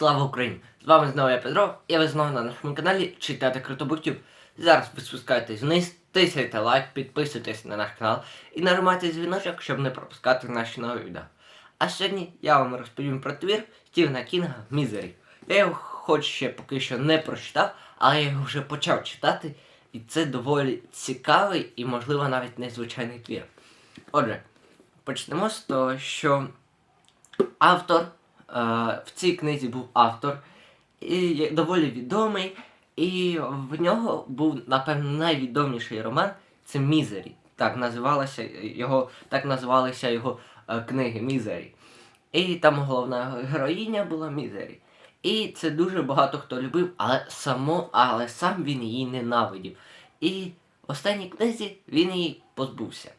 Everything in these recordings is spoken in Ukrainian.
Слава Україні! З вами знову я Петро, і ви знову на нашому каналі читати Крутобуктюб. Зараз ви спускаєтесь вниз, тисяйте лайк, підписуйтесь на наш канал і нажимайте дзвіночок, щоб не пропускати наші нові відео. А сьогодні я вам розповім про твір Стівена Кінга Мізері. Я його хоч ще поки що не прочитав, але я його вже почав читати, і це доволі цікавий і, можливо, навіть незвичайний твір. Отже, почнемо з того, що автор, в цій книзі був автор, і доволі відомий, і в нього був, напевно, найвідоміший роман це Мізері. Так називалася його, так називалися його е, книги Мізері. І там головна героїня була Мізері. І це дуже багато хто любив, але само, але сам він її ненавидів. І в останній книзі він її позбувся.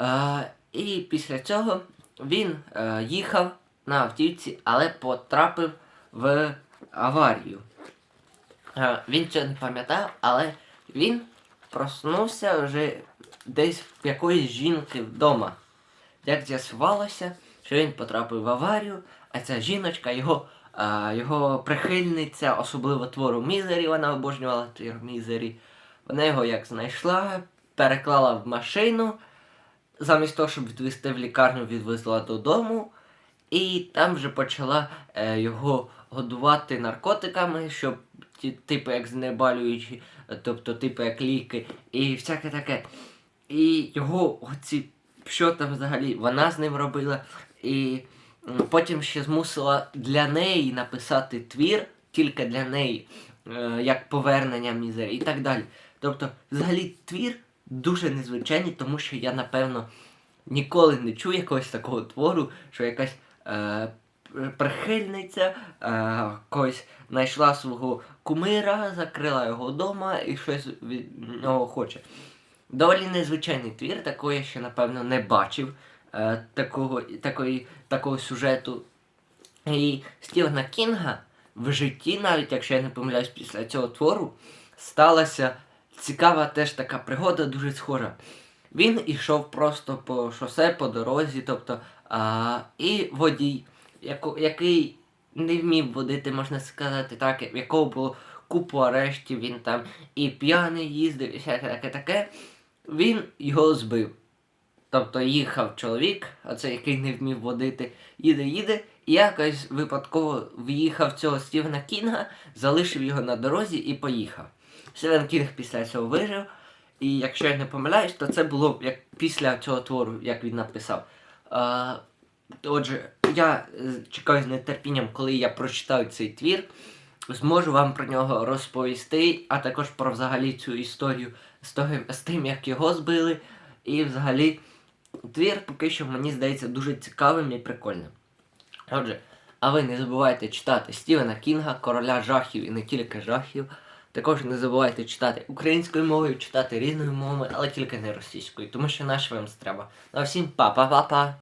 Е, і після цього він е, їхав на автівці, але потрапив в аварію. Е, він цього не пам'ятав, але він проснувся вже десь в якоїсь жінки вдома. Як з'ясувалося, що він потрапив в аварію, а ця жіночка, його, е, його прихильниця, особливо твору Мізері, вона обожнювала твір Мізері. Вона його як знайшла, переклала в машину замість того, щоб відвезти в лікарню, відвезла додому, і там вже почала е, його годувати наркотиками, щоб ті, типу як знебалюючі, тобто типу як ліки, і всяке таке. І його оці, що там взагалі вона з ним робила, і потім ще змусила для неї написати твір, тільки для неї, е, як повернення мізері і так далі. Тобто, взагалі, твір дуже незвичайний, тому що я, напевно, ніколи не чув якогось такого твору, що якась прихильниця е, когось знайшла свого кумира, закрила його вдома і щось від нього хоче. Доволі незвичайний твір, такого я ще, напевно, не бачив е, такого, такої, такого сюжету. І Стівена Кінга в житті, навіть якщо я не помиляюсь після цього твору, сталася цікава теж така пригода, дуже схожа. Він ішов просто по шосе, по дорозі, тобто, а, і водій, яко, який не вмів водити, можна сказати, так, в якого було купу арештів, він там і п'яний їздив, і всяке таке таке, він його збив. Тобто їхав чоловік, оце який не вмів водити, їде, їде, і якось випадково в'їхав цього Стівена Кінга, залишив його на дорозі і поїхав. Стівен Кінг після цього вижив. І якщо я не помиляюсь, то це було як після цього твору, як він написав. А, отже, я е, чекаю з нетерпінням, коли я прочитаю цей твір, зможу вам про нього розповісти, а також про взагалі цю історію з, того, з тим, як його збили. І взагалі твір поки що мені здається дуже цікавим і прикольним. Отже, а ви не забувайте читати Стівена Кінга, короля жахів і не тільки жахів. Також не забувайте читати українською мовою, читати різною мовою, але тільки не російською, тому що наш вам треба. Ну а всім па-па-па-па!